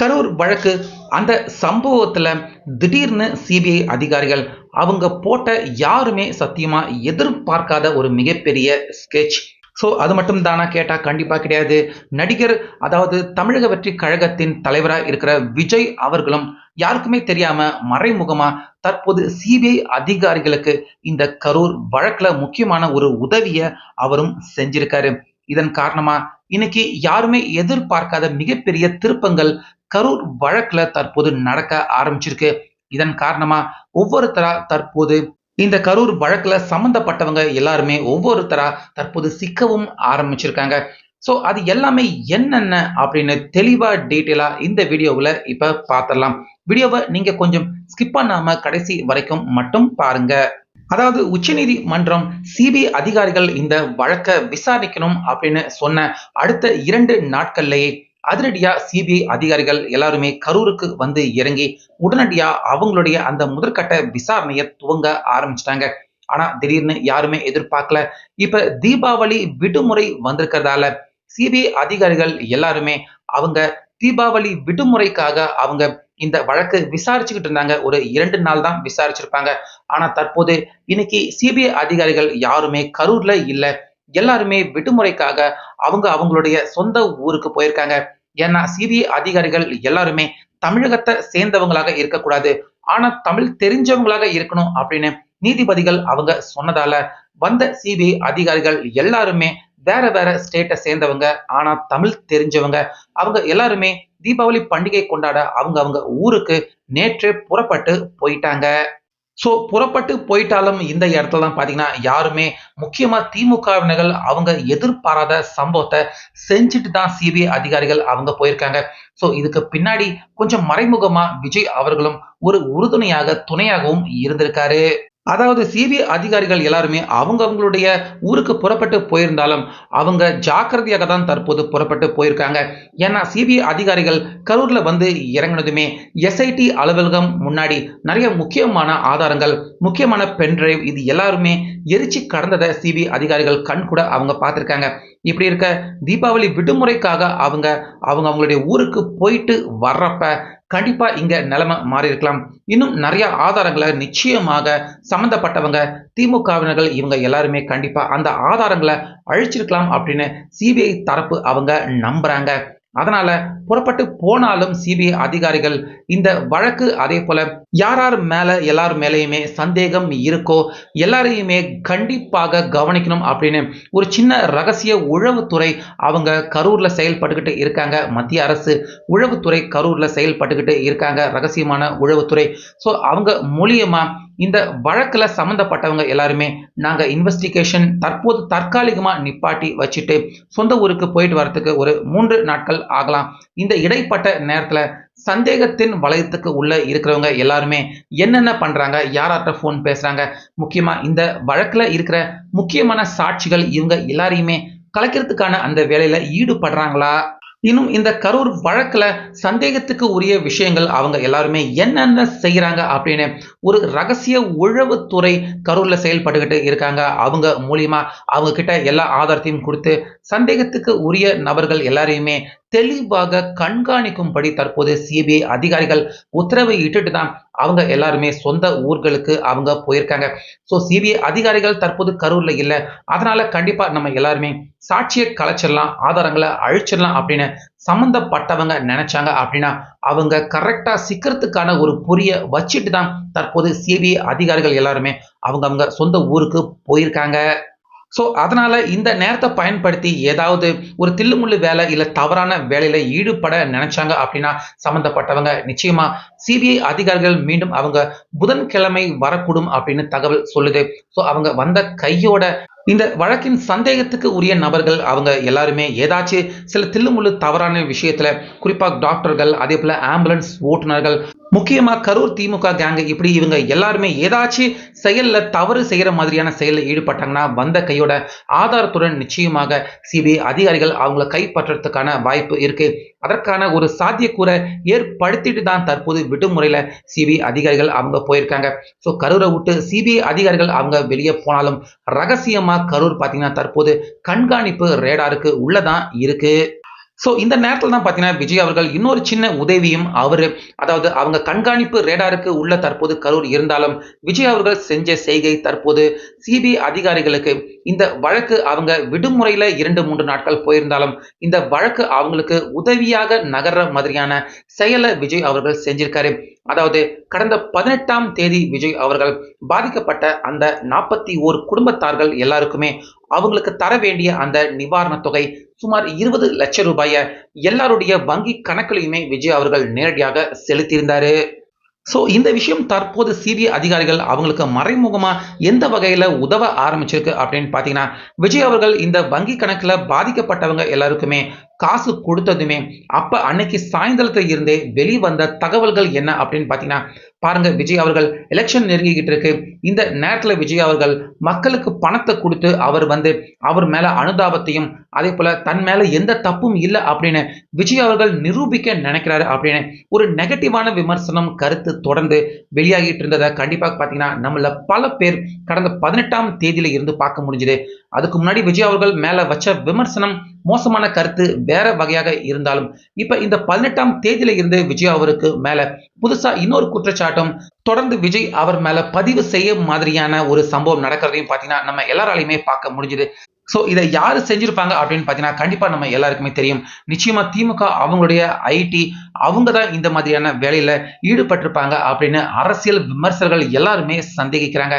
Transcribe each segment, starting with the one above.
கரூர் வழக்கு அந்த சம்பவத்தில் திடீர்னு சிபிஐ அதிகாரிகள் அவங்க போட்ட யாருமே சத்தியமா எதிர்பார்க்காத ஒரு மிகப்பெரிய ஸ்கெட்ச் ஸோ அது மட்டும் தானா கேட்டால் கண்டிப்பாக கிடையாது. நடிகர் அதாவது தமிழக வெற்றி கழகத்தின் தலைவராக இருக்கிற விஜய் அவர்களும் யாருக்குமே தெரியாம மறைமுகமா தற்போது சிபிஐ அதிகாரிகளுக்கு இந்த கரூர் வழக்குல முக்கியமான ஒரு உதவியை அவரும் செஞ்சிருக்காரு. இதன் காரணமா இன்னைக்கு யாருமே எதிர்பார்க்காத மிகப்பெரிய திருப்பங்கள் கரூர் வழக்குல தற்போது நடக்க ஆரம்பிச்சிருக்கு. இதன் காரணமா ஒவ்வொருத்தரா தற்போது இந்த கரூர் வழக்குல சம்பந்தப்பட்டவங்க எல்லாருமே ஒவ்வொருத்தரா தற்போது சிக்கவும் ஆரம்பிச்சிருக்காங்க. ஸோ அது எல்லாமே என்னென்ன அப்படின்னு தெளிவா டீட்டெயிலா இந்த வீடியோவில் இப்ப பார்த்துடலாம் வீடியோவை நீங்க கொஞ்சம் ஸ்கிப் பண்ணாம கடைசி வரைக்கும் மட்டும் பாருங்க. அதாவது உச்சநீதிமன்றம் சிபிஐ அதிகாரிகள் இந்த வழக்கை விசாரிக்கணும் அப்படின்னு சொன்ன அடுத்த இரண்டு நாட்கள்லேயே அதிரடியா சிபிஐ அதிகாரிகள் எல்லாருமே கரூருக்கு வந்து இறங்கி உடனடியா அவங்களுடைய அந்த முதற்கட்ட விசாரணையை துவங்க ஆரம்பிச்சிட்டாங்க. ஆனா திடீர்னு யாருமே எதிர்பார்க்கல. இப்ப தீபாவளி விடுமுறை வந்திருக்கிறதால சிபிஐ அதிகாரிகள் எல்லாருமே அவங்க தீபாவளி விடுமுறைக்காக அவங்க இந்த வழக்கு விசாரிச்சுக்கிட்டு இருந்தாங்க. ஒரு இரண்டு நாள் தான் விசாரிச்சிருப்பாங்க. ஆனா தற்போது இன்னைக்கு சிபிஐ அதிகாரிகள் யாருமே கரூர்ல இல்ல. எல்லாருமே விடுமுறைக்காக அவங்க அவங்களுடைய சொந்த ஊருக்கு போயிருக்காங்க. ஏன்னா சிபிஐ அதிகாரிகள் எல்லாருமே தமிழகத்தை சேர்ந்தவங்களாக இருக்கக்கூடாது. ஆனா தமிழ் தெரிஞ்சவங்களாக இருக்கணும் அப்படின்னு நீதிபதிகள் அவங்க சொன்னதால வந்த சிபிஐ அதிகாரிகள் எல்லாருமே வேற வேற ஸ்டேட்டை சேர்ந்தவங்க ஆனா தமிழ் தெரிஞ்சவங்க. அவங்க எல்லாருமே தீபாவளி பண்டிகை கொண்டாட அவங்க அவங்க ஊருக்கு நேற்று புறப்பட்டு போயிட்டாங்க. ஸோ புறப்பட்டு போயிட்டாலும் இந்த இடத்துல தான் பார்த்தீங்கன்னா யாருமே முக்கியமாக திமுகவினர்கள் அவங்க எதிர்பாராத சம்பவத்தை செஞ்சுட்டு தான் சிபிஐ அதிகாரிகள் அவங்க போயிருக்காங்க. ஸோ இதுக்கு பின்னாடி கொஞ்சம் மறைமுகமாக விஜய் அவர்களும் ஒரு உறுதுணையாக துணையாகவும் இருந்திருக்காரு. அதாவது சிபிஐ அதிகாரிகள் எல்லாருமே அவங்க அவங்களுடைய ஊருக்கு புறப்பட்டு போயிருந்தாலும் அவங்க ஜாக்கிரதையாக தான் தற்போது புறப்பட்டு போயிருக்காங்க. ஏன்னா சிபிஐ அதிகாரிகள் கரூரில் வந்து இறங்கினதுமே எஸ்ஐடி அலுவலகம் முன்னாடி நிறைய முக்கியமான ஆதாரங்கள் முக்கியமான பென்டிரைவ் இது எல்லாருமே எரிச்சு கடந்ததை சிபிஐ அதிகாரிகள் கண் கூட அவங்க பார்த்துருக்காங்க. இப்படி இருக்க தீபாவளி விடுமுறைக்காக அவங்க அவங்க அவங்களுடைய ஊருக்கு போயிட்டு வர்றப்ப கண்டிப்பா இங்க நிலைமை மாறி இருக்கலாம். இன்னும் நிறைய ஆதாரங்களை நிச்சயமாக சம்பந்தப்பட்டவங்க திமுகவினர்கள் இவங்க எல்லாருமே கண்டிப்பா அந்த ஆதாரங்களை அழிச்சிருக்கலாம் அப்படின்னு சிபிஐ தரப்பு அவங்க நம்புறாங்க. அதனால புறப்பட்டு போனாலும் சிபிஐ அதிகாரிகள் இந்த வழக்கு அதே போல யார் யார் மேல எல்லார் மேலேயுமே சந்தேகம் இருக்கோ எல்லாரையுமே கண்டிப்பாக கவனிக்கணும் அப்படின்னு ஒரு சின்ன ரகசிய உழவுத்துறை அவங்க கரூர்ல செயல்பட்டுக்கிட்டு இருக்காங்க. மத்திய அரசு உழவுத்துறை கரூர்ல செயல்பட்டுக்கிட்டு இருக்காங்க ரகசியமான உழவுத்துறை ஸோ அவங்க மூலியமா இந்த வழக்கில் சம்மந்தப்பட்டவங்க எல்லாருமே நாங்கள் இன்வெஸ்டிகேஷன் தற்போது தற்காலிகமாக நிப்பாட்டி வச்சுட்டு சொந்த ஊருக்கு போயிட்டு வரத்துக்கு ஒரு மூன்று நாட்கள் ஆகலாம். இந்த இடைப்பட்ட நேரத்தில் சந்தேகத்தின் வளையத்துக்கு உள்ள இருக்கிறவங்க எல்லாருமே என்னென்ன பண்றாங்க யார்கிட்ட ஃபோன் பேசுறாங்க முக்கியமா இந்த வழக்குல இருக்கிற முக்கியமான சாட்சிகள் இவங்க எல்லாரையுமே கலைக்கிறதுக்கான அந்த வேலையில ஈடுபடுறாங்களா இன்னும் இந்த கரூர் வழக்கில் சந்தேகத்துக்கு உரிய விஷயங்கள் அவங்க எல்லாருமே என்னென்ன செய்கிறாங்க அப்படின்னு ஒரு ரகசிய உழவுத்துறை கரூரில் செயல்பட்டுக்கிட்டு இருக்காங்க. அவங்க மூலியமாக அவங்க கிட்ட எல்லா ஆதாரத்தையும் கொடுத்து சந்தேகத்துக்கு உரிய நபர்கள் எல்லாரையுமே தெளிவாக கண்காணிக்கும்படி தற்போது சிபிஐ அதிகாரிகள் உத்தரவை இட்டுட்டு தான் அவங்க எல்லாருமே சொந்த ஊர்களுக்கு அவங்க போயிருக்காங்க. ஸோ சிபிஐ அதிகாரிகள் தற்போது கரூர்ல இல்லை. அதனால கண்டிப்பா நம்ம எல்லாருமே சாட்சியை கலைச்சிடலாம் ஆதாரங்களை அழிச்சிடலாம் அப்படின்னு சம்மந்தப்பட்டவங்க நினைச்சாங்க அப்படின்னா அவங்க கரெக்டா சிக்கிறதுக்கான ஒரு பொரிய வச்சுட்டு தான் தற்போது சிபிஐ அதிகாரிகள் எல்லாருமே அவங்க அவங்க சொந்த ஊருக்கு போயிருக்காங்க. ஸோ அதனால இந்த நேரத்தை பயன்படுத்தி ஏதாவது ஒரு தில்லுமுள்ளு வேலை இல்லை தவறான வேலையில ஈடுபட நினைச்சாங்க அப்படின்னா சம்பந்தப்பட்டவங்க நிச்சயமா சிபிஐ அதிகாரிகள் மீண்டும் அவங்க புதன்கிழமை வரக்கூடும் அப்படின்னு தகவல் சொல்லுது. ஸோ அவங்க வந்த கையோட இந்த வழக்கின் சந்தேகத்துக்கு உரிய நபர்கள் அவங்க எல்லாருமே ஏதாச்சும் சில தில்லுமுள்ளு தவறான விஷயத்துல குறிப்பாக டாக்டர்கள் அதே போல ஆம்புலன்ஸ் ஓட்டுநர்கள் முக்கியமா கரூர் திமுக கேங்கு இப்படி இவங்க எல்லாருமே ஏதாச்சும் செயல்ல தவறு செய்யற மாதிரியான செயலில் ஈடுபட்டாங்கன்னா வந்த கையோட ஆதாரத்துடன் நிச்சயமாக சிபிஐ அதிகாரிகள் அவங்கள கைப்பற்றுறதுக்கான வாய்ப்பு இருக்கு. அதற்கான ஒரு சாத்தியக்கூறை ஏற்படுத்திட்டு தான் தற்போது விடுமுறையில சிபிஐ அதிகாரிகள் அவங்க போயிருக்காங்க. ஸோ கரூரை விட்டு சிபிஐ அதிகாரிகள் அவங்க வெளியே போனாலும் ரகசியமா கரூர் பார்த்தீங்கன்னா தற்போது கண்காணிப்பு ரேடாருக்கு உள்ளதான் இருக்கு. ஸோ இந்த நேரத்தில் தான் பார்த்தீங்கன்னா விஜய் அவர்கள் இன்னொரு சின்ன உதவியும் அவர் அதாவது அவங்க கண்காணிப்பு ரேடாருக்கு உள்ள தற்போது கரூர் இருந்தாலும் விஜய் அவர்கள் செஞ்ச செய்கை தற்போது சிபிஐ அதிகாரிகளுக்கு இந்த வழக்கு அவங்க விடுமுறையில் இரண்டு மூன்று நாட்கள் போயிருந்தாலும் இந்த வழக்கு அவங்களுக்கு உதவியாக நகர்ற மாதிரியான செயலை விஜய் அவர்கள் செஞ்சிருக்காரு. அதாவது கடந்த பதினெட்டாம் தேதி விஜய் அவர்கள் பாதிக்கப்பட்ட அந்த நாற்பத்தி ஓர் குடும்பத்தார்கள் எல்லாருக்குமே அவங்களுக்கு தர வேண்டிய அந்த நிவாரணத் தொகை சுமார் இருபது லட்சம் ரூபாயை எல்லாருடைய வங்கி கணக்கிலையுமே விஜய் அவர்கள் நேரடியாக செலுத்தியிருந்தாரு. ஸோ இந்த விஷயம் தற்போது சிபிஐ அதிகாரிகள் அவங்களுக்கு மறைமுகமாக எந்த வகையில் உதவ ஆரம்பிச்சிருக்கு அப்படின்னு பார்த்தீங்கன்னா விஜய் அவர்கள் இந்த வங்கி கணக்கில் பாதிக்கப்பட்டவங்க எல்லாருக்குமே காசு கொடுத்ததுமே அப்போ அன்னைக்கு சாயந்தரத்தில் இருந்தே வெளிவந்த தகவல்கள் என்ன அப்படின்னு பார்த்தீங்கன்னா பாருங்க விஜய் அவர்கள் எலெக்ஷன் நெருங்கிக்கிட்டு இருக்கு. இந்த நேரத்தில் விஜய் அவர்கள் மக்களுக்கு பணத்தை கொடுத்து அவர் வந்து அவர் மேல அனுதாபத்தையும் அதே போல தன் மேல எந்த தப்பும் இல்லை அப்படின்னு விஜய் அவர்கள் நிரூபிக்க நினைக்கிறாரு அப்படின்னு ஒரு நெகட்டிவான விமர்சனம் கருத்து தொடர்ந்து வெளியாகிட்டு இருந்ததை கண்டிப்பாக பார்த்தீங்கன்னா நம்மள பல பேர் கடந்த பதினெட்டாம் தேதியில இருந்து பார்க்க முடிஞ்சுது. அதுக்கு முன்னாடி விஜய் அவர்கள் மேல வச்ச விமர்சனம் மோசமான கருத்து வேற வகையாக இருந்தாலும் இப்ப இந்த பதினெட்டாம் தேதியில இருந்து விஜய் அவருக்கு மேல புதுசா இன்னொரு குற்றச்சாட்டும் தொடர்ந்து விஜய் அவர் மேல பதிவு செய்ய மாதிரியான ஒரு சம்பவம் நடக்கிறதையும் பார்த்தீங்கன்னா நம்ம எல்லாராலையுமே பார்க்க முடிஞ்சுது. ஸோ இதை யார் செஞ்சிருப்பாங்க அப்படின்னு பார்த்தீங்கன்னா கண்டிப்பாக நம்ம எல்லாருக்குமே தெரியும். நிச்சயமா திமுக அவங்களுடைய ஐடி அவங்க தான் இந்த மாதிரியான வேலையில ஈடுபட்டிருப்பாங்க அப்படின்னு அரசியல் விமர்சகர்கள் எல்லாருமே சந்தேகிக்கிறாங்க.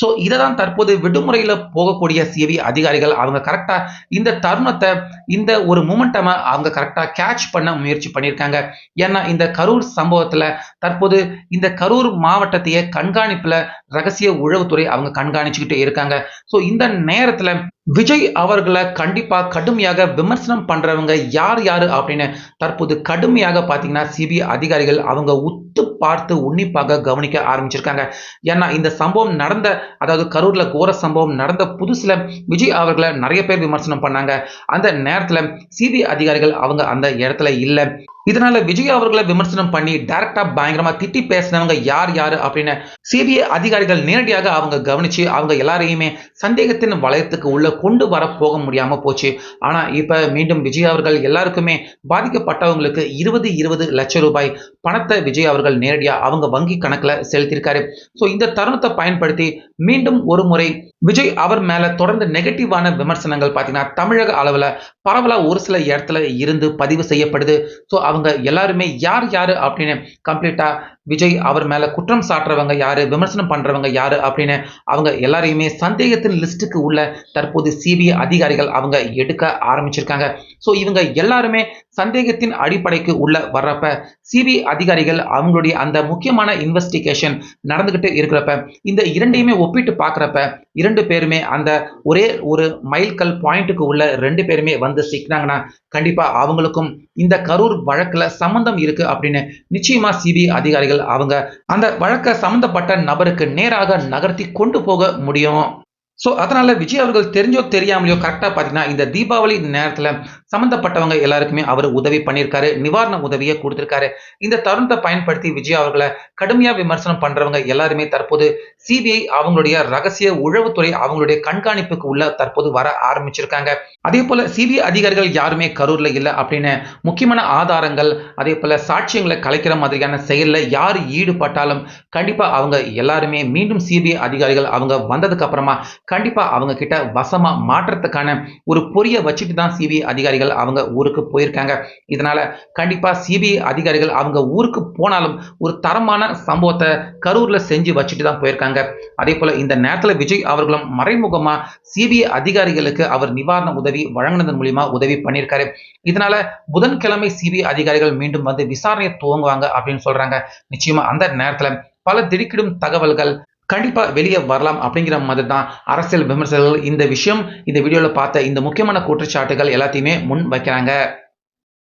ஸோ இதை தான் தற்போது விடுமுறையில் போகக்கூடிய சிவி அதிகாரிகள் அவங்க கரெக்டாக இந்த தருணத்தை இந்த ஒரு மூமெண்டமாக அவங்க கரெக்டாக கேட்ச் பண்ண முயற்சி பண்ணியிருக்காங்க. ஏன்னா இந்த கரூர் சம்பவத்தில் தற்போது இந்த கரூர் மாவட்டத்தையே கண்காணிப்பில் ரகசிய உளவுத்துறை அவங்க கண்காணிச்சுக்கிட்டே இருக்காங்க. ஸோ இந்த நேரத்தில் விஜய் அவர்களை கண்டிப்பா கடுமையாக விமர்சனம் பண்றவங்க யார் யாரு அப்படின்னு தற்போது கடுமையாக பார்த்தீங்கன்னா சிபிஐ அதிகாரிகள் அவங்க உத்து பார்த்து உன்னிப்பாக கவனிக்க ஆரம்பிச்சிருக்காங்க. ஏன்னா இந்த சம்பவம் நடந்த அதாவது கரூர்ல கோர சம்பவம் நடந்த புதுசுல விஜய் அவர்களை நிறைய பேர் விமர்சனம் பண்ணாங்க. அந்த நேரத்துல சிபிஐ அதிகாரிகள் அவங்க அந்த இடத்துல இல்லை. இதனால விஜய் அவர்களை விமர்சனம் பண்ணி டைரக்டா பயங்கரமா திட்டி பேசினவங்க யார் யாரு அப்படின்னு சிபிஐ அதிகாரிகள் நேரடியாக அவங்க கவனிச்சு அவங்க எல்லாரையுமே சந்தேகத்தின் வளையத்துக்கு உள்ள கொண்டு வர போக முடியாம போச்சு. ஆனா இப்ப மீண்டும் விஜய் அவர்கள் எல்லாருக்குமே பாதிக்கப்பட்டவங்களுக்கு இருபது இருபது லட்சம் ரூபாய் பணத்தை விஜய் அவர்கள் நேரடியா அவங்க வங்கி கணக்குல செலுத்தியிருக்காரு. ஸோ இந்த தருணத்தை பயன்படுத்தி மீண்டும் ஒரு முறை விஜய் அவர் மேல தொடர்ந்து நெகட்டிவான விமர்சனங்கள் பார்த்தீங்கன்னா தமிழக அளவுல பரவலா ஒரு சில இடத்துல இருந்து பதிவு செய்யப்படுது. ஸோ அவங்க எல்லாருமே யார் யாரு அப்படின்னு கம்ப்ளீட்டா விஜய் அவர் மேல குற்றம் சாட்டுறவங்க யாரு? விமர்சனம் பண்றவங்க யாரு? அப்படின்னு அவங்க எல்லாரையுமே சந்தேகத்தின் லிஸ்ட்டுக்கு உள்ள தற்போது சிபிஐ அதிகாரிகள் அவங்க எடுக்க ஆரம்பிச்சிருக்காங்க. ஸோ இவங்க எல்லாருமே சந்தேகத்தின் அடிப்படைக்கு உள்ள வர்றப்ப சிபிஐ அதிகாரிகள் அவங்களுடைய அந்த முக்கியமான இன்வெஸ்டிகேஷன் நடந்துகிட்டு இருக்கிறப்ப இந்த இரண்டையுமே ஒப்பிட்டு பார்க்குறப்ப இரண்டு பேருமே அந்த ஒரே ஒரு மைல்கல் பாயிண்ட்டுக்கு உள்ள ரெண்டு பேருமே வந்து சிக்கினாங்கன்னா கண்டிப்பா அவங்களுக்கும் இந்த கரூர் வழக்குல சம்மந்தம் இருக்கு அப்படின்னு நிச்சயமா சிபிஐ அதிகாரிகள் அவங்க அந்த வழக்க சம்பந்தப்பட்ட நபருக்கு நேராக நகர்த்தி கொண்டு போக முடியும். ஸோ அதனால விஜய் அவர்கள் தெரிஞ்சோ தெரியாமலையோ கரெக்டாக பார்த்தீங்கன்னா இந்த தீபாவளி நேரத்தில் சம்மந்தப்பட்டவங்க எல்லாருக்குமே அவர் உதவி பண்ணியிருக்காரு நிவாரண உதவியை கொடுத்துருக்காரு. இந்த தருணத்தை பயன்படுத்தி விஜய் அவர்களை கடுமையாக விமர்சனம் பண்ணுறவங்க எல்லாருமே தற்போது சிபிஐ அவங்களுடைய ரகசிய உழவுத்துறை அவங்களுடைய கண்காணிப்புக்கு உள்ள தற்போது வர ஆரம்பிச்சிருக்காங்க. அதே போல சிபிஐ அதிகாரிகள் யாருமே கரூர்ல இல்லை அப்படின்னு முக்கியமான ஆதாரங்கள் அதே போல சாட்சியங்களை கலைக்கிற மாதிரியான செயலில் யார் ஈடுபட்டாலும் கண்டிப்பா அவங்க எல்லாருமே மீண்டும் சிபிஐ அதிகாரிகள் அவங்க வந்ததுக்கு அப்புறமா கண்டிப்பாக அவங்க கிட்ட வசமாக மாற்றத்துக்கான ஒரு பொரிய வச்சுட்டு தான் சிபிஐ அதிகாரிகள் அவங்க ஊருக்கு போயிருக்காங்க. இதனால கண்டிப்பாக சிபிஐ அதிகாரிகள் அவங்க ஊருக்கு போனாலும் ஒரு தரமான சம்பவத்தை கரூரில் செஞ்சு வச்சுட்டு தான் போயிருக்காங்க. அதே போல் இந்த நேரத்தில் விஜய் அவர்களும் மறைமுகமாக சிபிஐ அதிகாரிகளுக்கு அவர் நிவாரண உதவி வழங்கினதன் மூலிமா உதவி பண்ணியிருக்காரு. இதனால புதன்கிழமை சிபிஐ அதிகாரிகள் மீண்டும் வந்து விசாரணையை துவங்குவாங்க அப்படின்னு சொல்றாங்க. நிச்சயமா அந்த நேரத்தில் பல திடுக்கிடும் தகவல்கள் கண்டிப்பாக வெளியே வரலாம் அப்படிங்கிற மாதிரி தான் அரசியல் விமர்சகர்கள் இந்த விஷயம் இந்த வீடியோவில் பார்த்த இந்த முக்கியமான குற்றச்சாட்டுகள் எல்லாத்தையுமே முன் வைக்கிறாங்க.